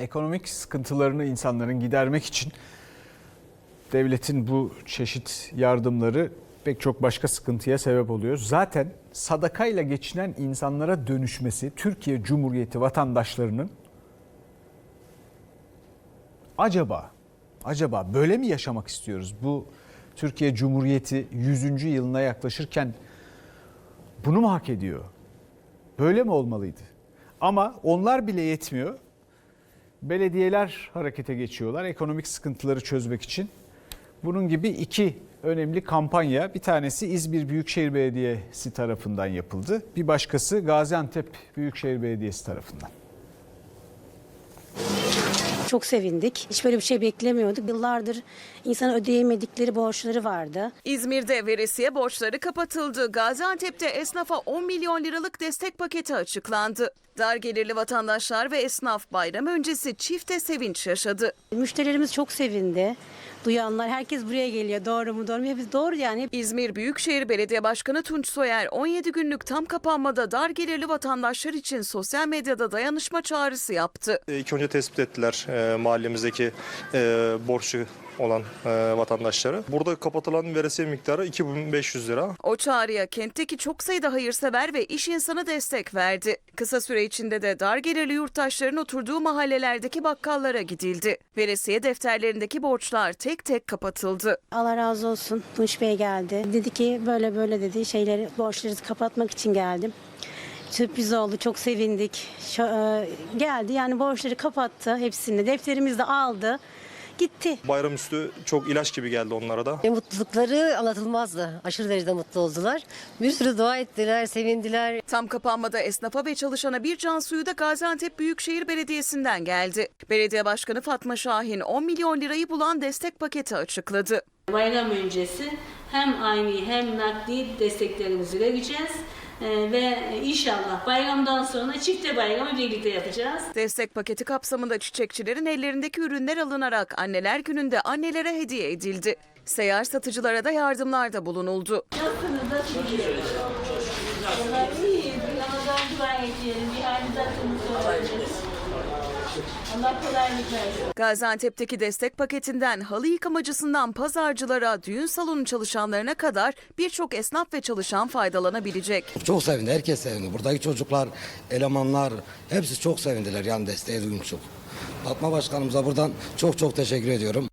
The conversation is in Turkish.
Ekonomik sıkıntılarını insanların gidermek için devletin bu çeşit yardımları pek çok başka sıkıntıya sebep oluyor. Zaten sadakayla geçinen insanlara dönüşmesi Türkiye Cumhuriyeti vatandaşlarının acaba acaba böyle mi yaşamak istiyoruz? Bu Türkiye Cumhuriyeti 100. yılına yaklaşırken bunu mu hak ediyor? Böyle mi olmalıydı? Ama onlar bile yetmiyor. Belediyeler harekete geçiyorlar ekonomik sıkıntıları çözmek için. Bunun gibi iki önemli kampanya bir tanesi İzmir Büyükşehir Belediyesi tarafından yapıldı. Bir başkası Gaziantep Büyükşehir Belediyesi tarafından. Çok sevindik. Hiç böyle bir şey beklemiyorduk. Yıllardır insan ödeyemedikleri borçları vardı. İzmir'de veresiye borçları kapatıldı. Gaziantep'te esnafa 10 milyon liralık destek paketi açıklandı. Dar gelirli vatandaşlar ve esnaf bayram öncesi çifte sevinç yaşadı. Müşterilerimiz çok sevindi. Duyanlar herkes buraya geliyor. Doğru mu doğru mu? Hepsi doğru yani. İzmir Büyükşehir Belediye Başkanı Tunç Soyer 17 günlük tam kapanmada dar gelirli vatandaşlar için sosyal medyada dayanışma çağrısı yaptı. İlk önce tespit ettiler e, mahallemizdeki e, borçlu olan e, vatandaşları. Burada kapatılan veresiye miktarı 2500 lira. O çağrıya kentteki çok sayıda hayırsever ve iş insanı destek verdi. Kısa süre içinde de dar gelirli yurttaşların oturduğu mahallelerdeki bakkallara gidildi. Veresiye defterlerindeki borçlar tek tek kapatıldı. Allah razı olsun. Tunç Bey geldi. Dedi ki böyle böyle dedi şeyleri borçları kapatmak için geldim. Sürpriz oldu. Çok sevindik. Şu- e, geldi yani borçları kapattı hepsini. Defterimizi de aldı. Gitti. Bayramüstü çok ilaç gibi geldi onlara da. Ve mutlulukları anlatılmazdı. Aşırı derecede mutlu oldular. Bir sürü dua ettiler, sevindiler. Tam kapanmada esnafa ve çalışana bir can suyu da Gaziantep Büyükşehir Belediyesi'nden geldi. Belediye Başkanı Fatma Şahin 10 milyon lirayı bulan destek paketi açıkladı. Bayram öncesi hem aynı hem nakdi desteklerimizi vereceğiz. Ee, ve inşallah bayramdan sonra çifte bayramı birlikte yapacağız. Destek paketi kapsamında çiçekçilerin ellerindeki ürünler alınarak Anneler Günü'nde annelere hediye edildi. Seyyar satıcılara da yardımlarda bulunuldu. Nasılsınız? Nasıl gidiyor? Vallahi. Bir Ramazan dua. Bir. Gaziantep'teki destek paketinden halı yıkamacısından pazarcılara, düğün salonu çalışanlarına kadar birçok esnaf ve çalışan faydalanabilecek. Çok sevindi, herkes sevindi. Buradaki çocuklar, elemanlar hepsi çok sevindiler yani desteği duymuşum. Fatma Başkanımıza buradan çok çok teşekkür ediyorum.